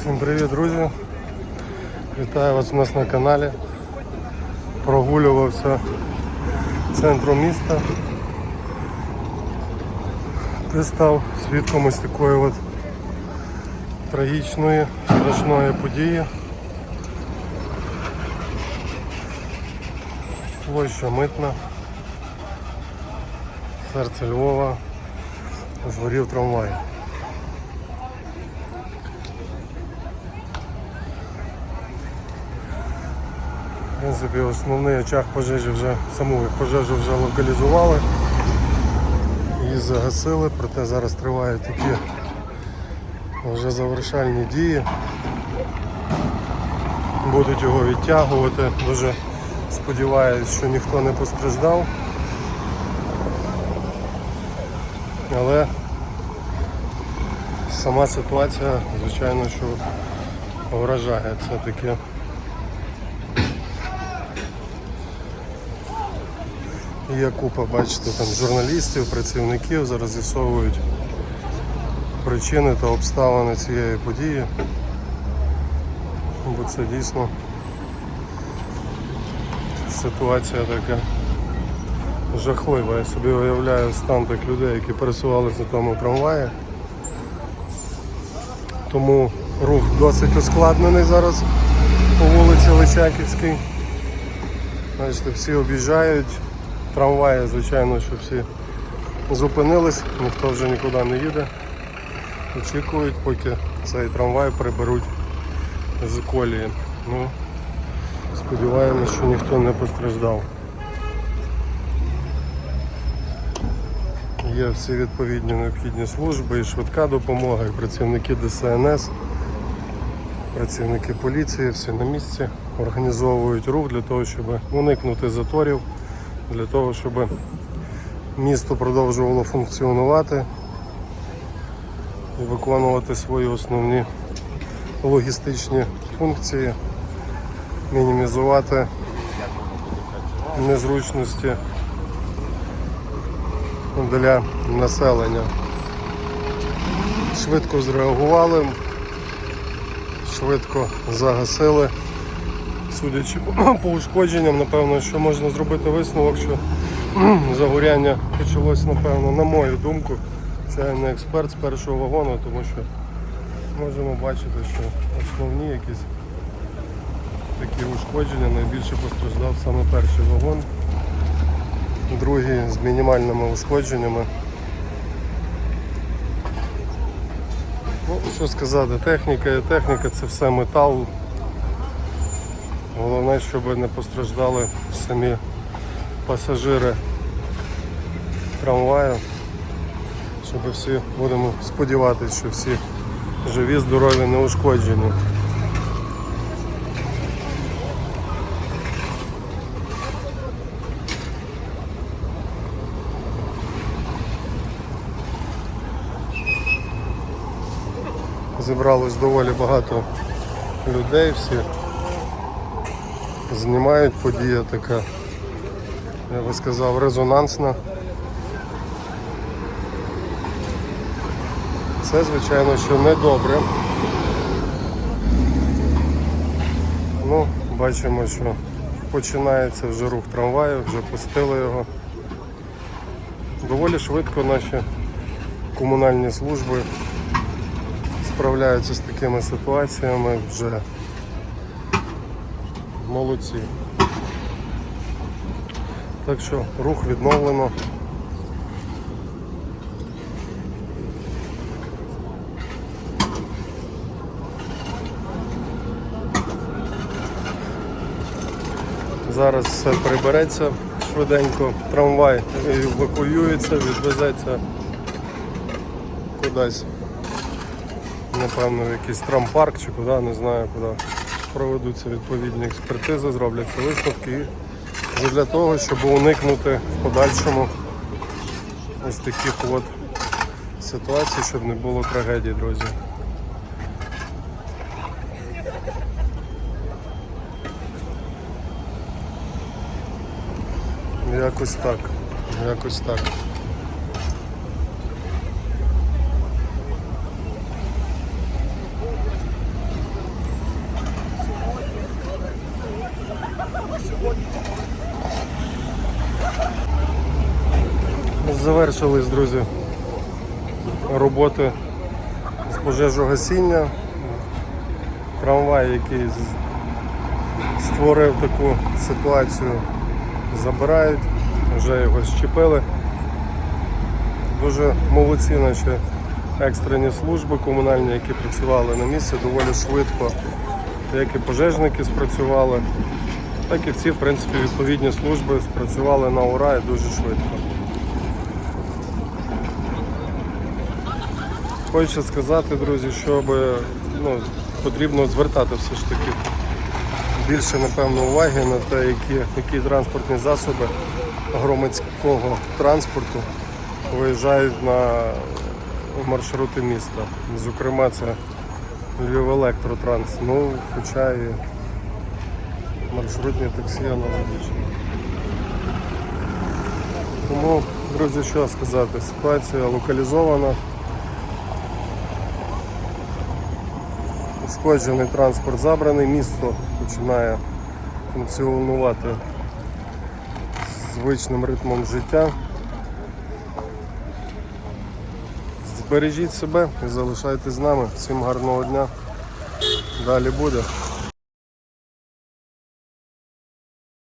Всім привіт, друзі! Вітаю вас у нас на каналі. Прогулювався центром міста. Ти став свідком ось такої от трагічної, страшної події. Площа митна. Серце Львова. Згорів трамвай. Принципі, основний очаг пожежі вже саму пожежу вже локалізували. Її загасили, проте зараз тривають такі вже завершальні дії. Будуть його відтягувати. Дуже сподіваюся, що ніхто не постраждав. Але сама ситуація, звичайно, що вражає. Це таке Є купа, бачите, там журналістів, працівників зараз з'ясовують причини та обставини цієї події. Бо це дійсно ситуація така жахлива. Я собі уявляю стан тих людей, які пересувалися на тому трамваї. Тому рух досить ускладнений зараз по вулиці Личаківській. Бачите, всі об'їжджають. Трамваї, звичайно, що всі зупинились, ніхто вже нікуди не їде. Очікують, поки цей трамвай приберуть з колії. Ну, Сподіваємось, що ніхто не постраждав. Є всі відповідні необхідні служби, і швидка допомога, і працівники ДСНС, працівники поліції, всі на місці організовують рух для того, щоб уникнути заторів для того, щоб місто продовжувало функціонувати і виконувати свої основні логістичні функції, мінімізувати незручності для населення. Швидко зреагували, швидко загасили. Судячи по ушкодженням, напевно, що можна зробити висновок, що загоряння почалось, напевно, на мою думку. Я не експерт з першого вагону, тому що можемо бачити, що основні якісь такі ушкодження найбільше постраждав саме перший вагон, другий з мінімальними ушкодженнями. Ну, що сказати, техніка техніка це все метал. Головне, щоб не постраждали самі пасажири трамваю. Щоб всі будемо сподіватися, що всі живі, здорові, не ушкоджені. Зібралось доволі багато людей, всі знімають подія така, я би сказав, резонансна. Це, звичайно, що не добре. Ну, бачимо, що починається вже рух трамваю, вже пустили його. Доволі швидко наші комунальні служби справляються з такими ситуаціями вже молодці. Так що рух відновлено. Зараз все прибереться швиденько, трамвай евакуюється, відвезеться кудись. Напевно, в якийсь трампарк чи куди, не знаю куди. Проведуться відповідні експертизи, зробляться висновки для того, щоб уникнути в подальшому ось таких от ситуацій, щоб не було трагедій, друзі. Якось так. Якось так. Завершились, друзі, роботи з пожежогасіння. Трамвай, який створив таку ситуацію, забирають, вже його щепили. Дуже молодці наші екстрені служби комунальні, які працювали на місці доволі швидко. Як і пожежники спрацювали, так і всі, в принципі, відповідні служби спрацювали на ура і дуже швидко. Хочу сказати, друзі, що ну, потрібно звертати все ж таки більше, напевно, уваги на те, які, які транспортні засоби громадського транспорту виїжджають на маршрути міста. Зокрема, це Львів Електротранс, ну, хоча і маршрутні таксі аналогічні. Тому, друзі, що сказати, ситуація локалізована. Ушкоджений транспорт забраний, місто починає функціонувати звичним ритмом життя. Збережіть себе і залишайтесь з нами. Всім гарного дня. Далі буде.